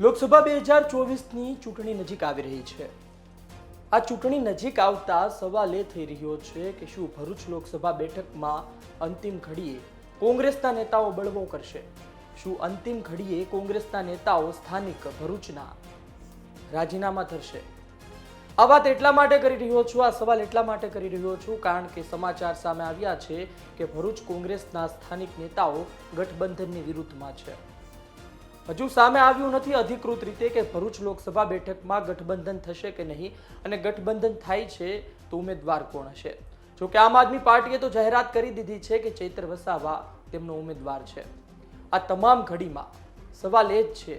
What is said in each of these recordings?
લોકસભા બે હજાર ચોવીસની ચૂંટણી નજીક આવી રહી છે. આ ચૂંટણી નજીક આવતા સવાલ એ થઈ રહ્યો છે કે શું ભરૂચ લોકસભા બેઠકમાં અંતિમ ઘડીએ કોંગ્રેસના નેતાઓ બળવો કરશે? શું અંતિમ ઘડીએ કોંગ્રેસના નેતાઓ સ્થાનિક ભરૂચના રાજીનામા ધરશે? આ વાત એટલા માટે કરી રહ્યો છું, આ સવાલ એટલા માટે કરી રહ્યો છું કારણ કે સમાચાર સામે આવ્યા છે કે ભરૂચ કોંગ્રેસના સ્થાનિક નેતાઓ ગઠબંધનની વિરુદ્ધમાં છે. હજુ સામે આવ્યું નથી અધિકૃત રીતે કે ભરૂચ લોકસભા બેઠકમાં ગઠબંધન થશે કે નહીં અને ગઠબંધન થાય છે તો ઉમેદવાર કોણ હશે? જો કે આમ આદમી પાર્ટીએ તો જાહેરાત કરી દીધી છે કે ચૈત્ર વસાવા તેમનો ઉમેદવાર છે. આ તમામ ઘડીમાં સવાલ એ જ છે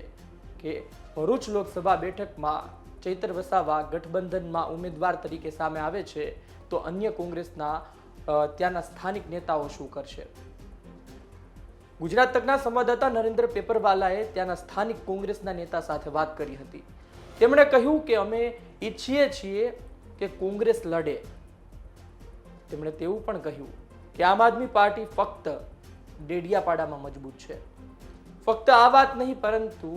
કે ભરૂચ લોકસભા બેઠકમાં ચૈત્ર વસાવા ગઠબંધનમાં ઉમેદવાર તરીકે સામે આવે છે તો અન્ય કોંગ્રેસના ત્યાંના સ્થાનિક નેતાઓ શું કરશે? ગુજરાત તકના સંવાદદાતા નરેન્દ્ર પેપરવાલાએ ત્યાંના સ્થાનિક કોંગ્રેસના નેતા સાથે વાત કરી હતી. તેમણે કહ્યું કે અમે ઈચ્છીએ છીએ કે કોંગ્રેસ લડે. તેમણે તેવું પણ કહ્યું કે આમ આદમી પાર્ટી ફક્ત ડેડિયાપાડામાં મજબૂત છે. ફક્ત આ વાત નહીં, પરંતુ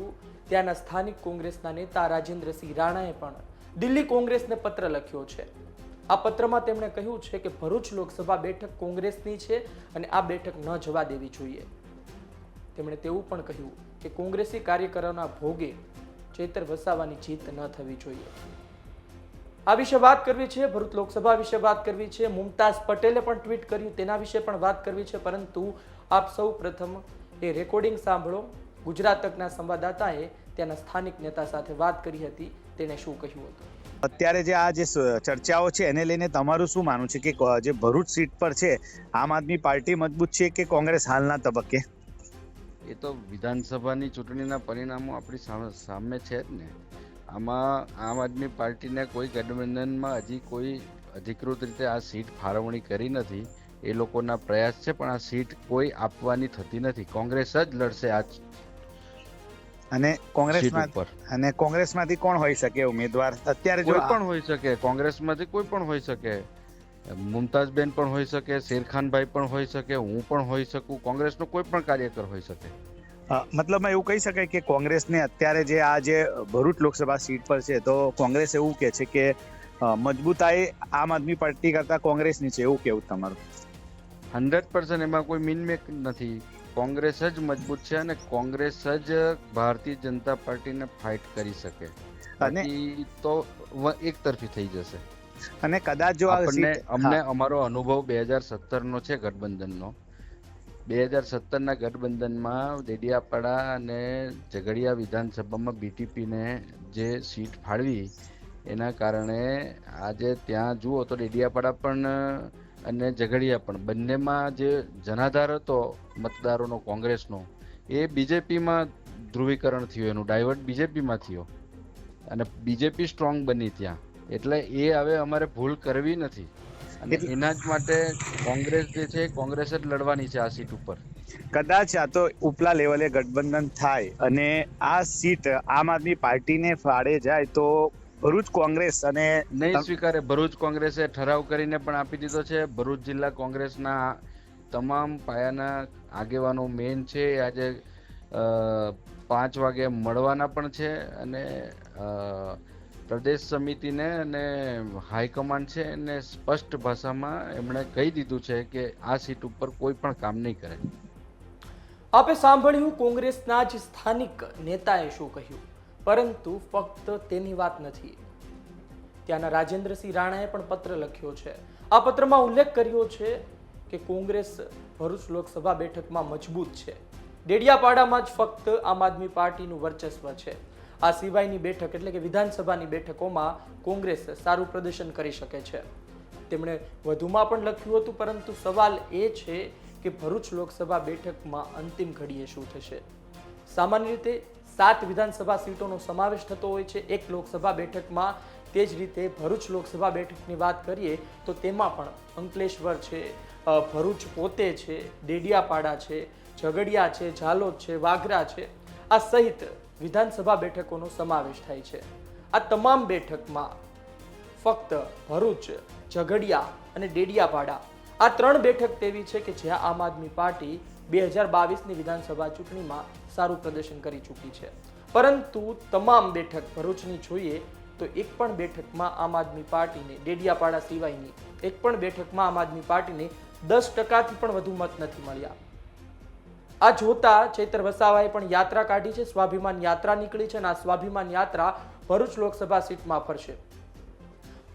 ત્યાંના સ્થાનિક કોંગ્રેસના નેતા રાજેન્દ્રસિંહ રાણાએ પણ દિલ્હી કોંગ્રેસને પત્ર લખ્યો છે. આ પત્રમાં તેમણે કહ્યું છે કે ભરૂચ લોકસભા બેઠક કોંગ્રેસની છે અને આ બેઠક ન જવા દેવી જોઈએ. તેમણે તેવું પણ કહ્યું કે કોંગ્રેસી કાર્યકરોના ભોગે ચેતર વસાવાની જીત ન થવી જોઈએ. આ વિશે વાત કરવી છે, ભરૂચ લોકસભા વિશે વાત કરવી છે, મુમતાઝ પટેલે પણ ટ્વીટ કર્યું, તેના વિશે પણ વાત કરવી છે, પરંતુ આપ સૌ પ્રથમ એ રેકોર્ડિંગ સાંભળો. ગુજરાત તકના સંવાદદાતાએ ત્યાંના સ્થાનિક નેતા સાથે વાત કરી હતી, તેણે શું કહ્યું હતું? અત્યારે જે આ જે ચર્ચાઓ છે, એને લઈને તમારું શું માનવું છે કે જે ભરૂચ સીટ પર છે, આમ આદમી પાર્ટી મજબૂત છે કે કોંગ્રેસ હાલના તબક્કે? એ તો વિધાનસભાની ચૂંટણીના પરિણામો આપણી સામે સામે છે જ ને. આમાં આમ આદમી પાર્ટીને કોઈ ગઠબંધનમાં હજી કોઈ અધિકૃત રીતે આ સીટ ફાળવણી કરી નથી. એ લોકોના પ્રયાસ છે પણ આ સીટ કોઈ આપવાની થતી નથી. કોંગ્રેસ જ લડશે આ અને કોંગ્રેસમાં અને કોંગ્રેસમાંથી કોણ હોઈ શકે ઉમેદવાર? અત્યારે કોઈ પણ હોઈ શકે. કોંગ્રેસમાંથી કોઈ પણ હોઈ શકે. મુમતાઝબેન પણ હોઈ શકે શેરખાનભાઈ પણ હોઈ શકે હું પણ હોઈ શકું. કોંગ્રેસનો કોઈ પણ કાર્યકર હોઈ શકે. મતલબમાં એવું કહી શકાય કે કોંગ્રેસને અત્યારે જે આ જે ભરૂચ લોકસભા સીટ પર છે તો કોંગ્રેસ એવું કે છે કે મજબૂતાઈ આમ આદમી પાર્ટી કરતા કોંગ્રેસની છે એવું કેવું તમારું? હંડ્રેડ પર્સન્ટ એમાં કોઈ મિનમેક નથી. કોંગ્રેસ જ મજબૂત છે અને કોંગ્રેસ જ ભારતીય જનતા પાર્ટીને ફાઇટ કરી શકે. અને તો એક તરફી થઈ જશે. અને કદાચ જો આપણને અમને અમારો અનુભવ બે હજાર સત્તરનો છે ગઠબંધનનો. બે હજાર સત્તરના ગઠબંધનમાં દેડિયાપાડા અને ઝઘડિયા વિધાનસભામાં બીટીપીને જે સીટ ફાળવી, એના કારણે આજે ત્યાં જુઓ તો ડેડિયાપાડા પણ અને ઝઘડિયા પણ બંનેમાં જે જનાધાર હતો મતદારોનો, કોંગ્રેસનો, એ બીજેપીમાં ધ્રુવીકરણ થયું, એનું ડાયવર્ટ બીજેપીમાં થયો. અને બીજેપી સ્ટ્રોંગ બની ત્યાં. એટલે એ હવે અમારે ભૂલ કરવી નથી. અને એના જ માટે કોંગ્રેસ જે છે કોંગ્રેસ જ લડવાની છે આ સીટ ઉપર. કદાચ આ તો ઉપલા લેવલે ગઠબંધન થાય અને આ સીટ આમ આદમી પાર્ટીને ફાળે જાય તો ભરૂચ કોંગ્રેસ અને નહીં સ્વીકારે. ભરૂચ કોંગ્રેસે ઠરાવ કરીને પણ આપી દીધો છે. ભરૂચ જિલ્લા કોંગ્રેસના તમામ પાયાના આગેવાનો મેન છે. આજે પાંચ વાગે મળવાના પણ છે અને પ્રદેશ સમિતિને અને હાઈકમાન્ડ છે એને સ્પષ્ટ ભાષામાં એમણે કહી દીધું છે કે આ સીટ ઉપર કોઈ પણ કામ નહીં કરે. આપે સાંભળ્યું કોંગ્રેસના જ સ્થાનિક નેતાએ શું કહ્યું? પરંતુ ફક્ત તેની વાત નથી. ત્યાંના રાજેન્દ્રસિંહ રાણાએ પણ પત્ર લખ્યો છે. આ પત્રમાં ઉલ્લેખ કર્યો છે કે કોંગ્રેસ ભરૂચ લોકસભા બેઠકમાં મજબૂત છે. ડેડિયાપાડામાં જ ફક્ત આમ આદમી પાર્ટીનું વર્ચસ્વ છે. આ સિવાયની બેઠક એટલે કે વિધાનસભાની બેઠકોમાં કોંગ્રેસ સારું પ્રદર્શન કરી શકે છે. તેમણે વધુમાં પણ લખ્યું હતું, પરંતુ સવાલ એ છે કે ભરૂચ લોકસભા બેઠકમાં અંતિમ ઘડીએ શું થશે? સામાન્ય રીતે સાત વિધાનસભા સીટોનો સમાવેશ થતો હોય છે. એક લોકસભા બેઠકમાં તે જ રીતે ભરૂચ લોકસભા બેઠકની વાત કરીએ તો તેમાં પણ અંકલેશ્વર છે ભરૂચ પોતે છે ડેડિયાપાડા છે, ઝઘડિયા છે, ઝાલોદ છે વાગરા છે. આ સહિત વિધાનસભા બેઠકોનો સમાવેશ થાય છે. આ તમામ બેઠકમાં ફક્ત ભરૂચ, ઝઘડિયા અને ડેડિયાપાડા આ ત્રણ બેઠક તેવી છે કે જ્યાં આમ આદમી પાર્ટી બે હજાર બાવીસની વિધાનસભા ચૂંટણીમાં સારું પ્રદર્શન કરી ચૂકી છે. પરંતુ તમામ બેઠક ભરૂચની જોઈએ તો એક પણ બેઠકમાં આમ આદમી પાર્ટીને, ડેડિયાપાડા સિવાયની એક પણ બેઠકમાં આમ આદમી પાર્ટીને દસ ટકાથી પણ વધુ મત નથી મળ્યા. આ જોતા ચૈતર વસાવાએ પણ યાત્રા કાઢી છે. સ્વાભિમાન યાત્રા નીકળી છે અને આ સ્વાભિમાન યાત્રા ભરૂચ લોકસભા સીટમાં ફરશે.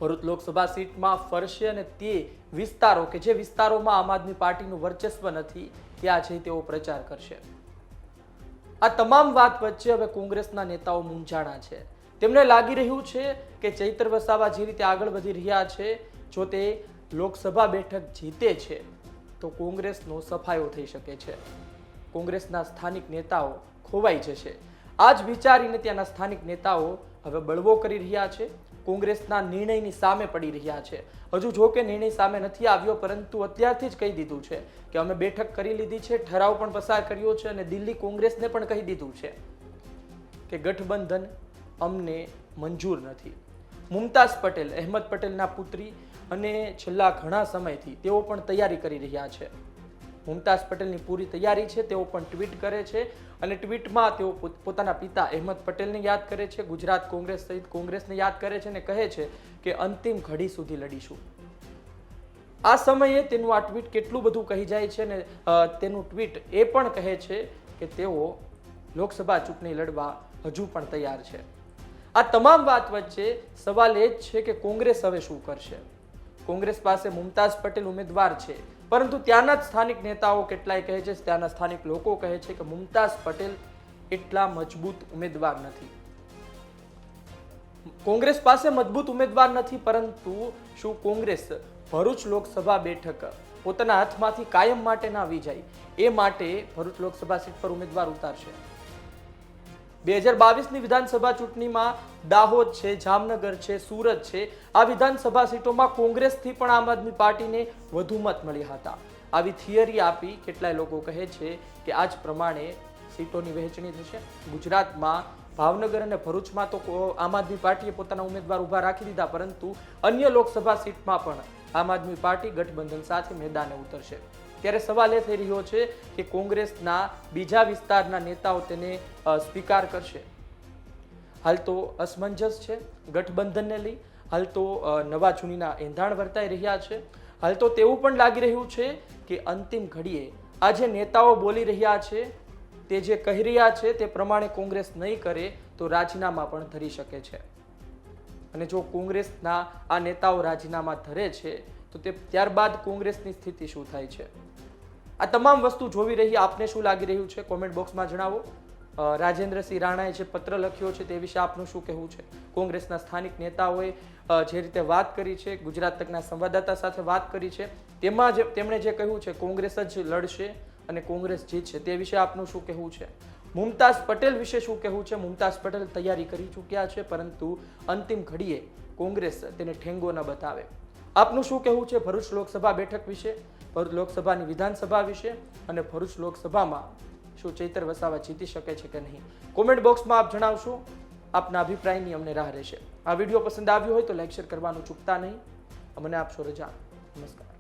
ભરૂચ લોકસભા સીટમાં ફરશે અને તે વિસ્તારો કે જે વિસ્તારોમાં આમ આદમી પાર્ટીનું વર્ચસ્વ નથી ત્યાં જઈ તેઓ પ્રચાર કરશે. આ તમામ વાત વચ્ચે હવે કોંગ્રેસના નેતાઓ મૂંઝાણા છે. તેમને લાગી રહ્યું છે કે ચૈતર વસાવા જે રીતે આગળ વધી રહ્યા છે, જો તે લોકસભા બેઠક જીતે છે, તો કોંગ્રેસનો સફાયો થઈ શકે છે. કોંગ્રેસના સ્થાનિક નેતાઓ ખોવાઈ જશે. આ જ વિચારીને ત્યાંના સ્થાનિક નેતાઓ હવે બળવો કરી રહ્યા છે. કોંગ્રેસના નિર્ણયની સામે પડી રહ્યા છે. હજુ જો કે નિર્ણય સામે નથી આવ્યો, પરંતુ અત્યારથી જ કહી દીધું છે કે અમે બેઠક કરી લીધી છે, ઠરાવ પણ પસાર કર્યો છે અને દિલ્હી કોંગ્રેસને પણ કહી દીધું છે કે ગઠબંધન અમને મંજૂર નથી. મુમતાઝ પટેલ, અહેમદ પટેલના પુત્રી અને છેલ્લા ઘણા સમયથી તેઓ પણ તૈયારી કરી રહ્યા છે. મુમતાઝ પટેલની પૂરી તૈયારી છે, તેઓ પણ ટ્વીટ કરે છે અને ટ્વીટમાં તેઓ પોતાના પિતા અહેમદ પટેલને યાદ કરે છે, ગુજરાત કોંગ્રેસ સહિત કોંગ્રેસને યાદ કરે છે અને કહે છે કે અંતિમ ઘડી સુધી લડીશું. આ સમયે તેનું આ ટ્વીટ કેટલું બધું કહી જાય છે અને તેનું ટ્વીટ એ પણ કહે છે કે તેઓ લોકસભા ચૂંટણી લડવા હજુ પણ તૈયાર છે. આ તમામ વાત વચ્ચે સવાલ એ જ છે કે કોંગ્રેસ હવે શું કરશે? કોંગ્રેસ પાસે મુમતાઝ પટેલ ઉમેદવાર છે. પરંતુ ત્યાંના જ સ્થાનિક નેતાઓ કેટલાય કહે છે, ત્યાંના સ્થાનિક લોકો કહે છે કે મુમતાઝ પટેલ એટલા મજબૂત ઉમેદવાર નથી. કોંગ્રેસ પાસે મજબૂત ઉમેદવાર નથી, પરંતુ શું કોંગ્રેસ ભરૂચ લોકસભા બેઠક પોતાના હાથમાંથી કાયમ માટે ના આવી જાય એ માટે ભરૂચ લોકસભા સીટ પર ઉમેદવાર ઉતારશે. બે હજાર બાવીસની વિધાનસભા ચૂંટણીમાં દાહોદ છે, જામનગર છે, સુરત છે. આ વિધાનસભા સીટોમાં કોંગ્રેસથી પણ આમ આદમી પાર્ટીને વધુ મત મળ્યા હતા. આવી થિયરી આપી કેટલાય લોકો કહે છે કે આ જ પ્રમાણે સીટોની વહેંચણી થશે. ગુજરાતમાં ભાવનગર અને ભરૂચમાં તો આમ આદમી પાર્ટીએ પોતાના ઉમેદવાર ઊભા રાખી દીધા, પરંતુ અન્ય લોકસભા સીટમાં પણ આમ આદમી પાર્ટી ગઠબંધન સાથે મેદાને ઉતરશે. ત્યારે સવાલ એ થઈ રહ્યો છે કે કોંગ્રેસના બીજા વિસ્તારના નેતાઓ તેને સ્વીકાર કરશે. હાલ તો અસમંજસ છે ગઠબંધનને લઈ. હાલ તો નવા જૂનીના એંધાણ વર્તાઈ રહ્યા છે. હાલ તો તેવું પણ લાગી રહ્યું છે કે અંતિમ ઘડીએ આ જે નેતાઓ બોલી રહ્યા છે, તે જે કહી રહ્યા છે તે પ્રમાણે કોંગ્રેસ નહીં કરે તો રાજીનામા પણ ધરી શકે છે. અને જો કોંગ્રેસના આ નેતાઓ રાજીનામા ધરે છે, તો તે ત્યારબાદ કોંગ્રેસની સ્થિતિ શું થાય છે? આ તમામ વસ્તુ જોવી રહી, આપને શું લાગી રહ્યું છે કોમેન્ટ બોક્સમાં જણાવો. રાજેન્દ્રસિંહ રાણાએ જે પત્ર લખ્યો છે તે વિશે આપનું શું કહેવું છે? કોંગ્રેસના સ્થાનિક નેતાઓએ જે રીતે વાત કરી છે, ગુજરાત તકના સંવાદદાતા સાથે વાત કરી છે, તેમાં જે, તેમણે જે કહ્યું છે, કોંગ્રેસ જ લડશે અને કોંગ્રેસ જીતશે, તે વિશે આપનું શું કહેવું છે? મુમતાઝ પટેલ વિશે શું કહેવું છે? મુમતાઝ પટેલ તૈયારી કરી ચૂક્યા છે, પરંતુ અંતિમ ઘડીએ કોંગ્રેસ તેને ઠેંગો ન બતાવે. આપનું શું કહેવું છે? ભરૂચ લોકસભા બેઠક વિશે? ભરૂચ લોકસભાની વિધાનસભા વિશે અને ભરૂચ લોકસભામાં શું ચૈતર વસાવા જીતી શકે છે કે નહીં? કોમેન્ટ બોક્સમાં આપ જણાવશો. આપના અભિપ્રાયની અમને રાહ રહેશે. આ વીડિયો પસંદ આવ્યો હોય તો લાઈક શેર કરવાનું ચૂકતા નહીં. મને આપશો રજા. નમસ્કાર.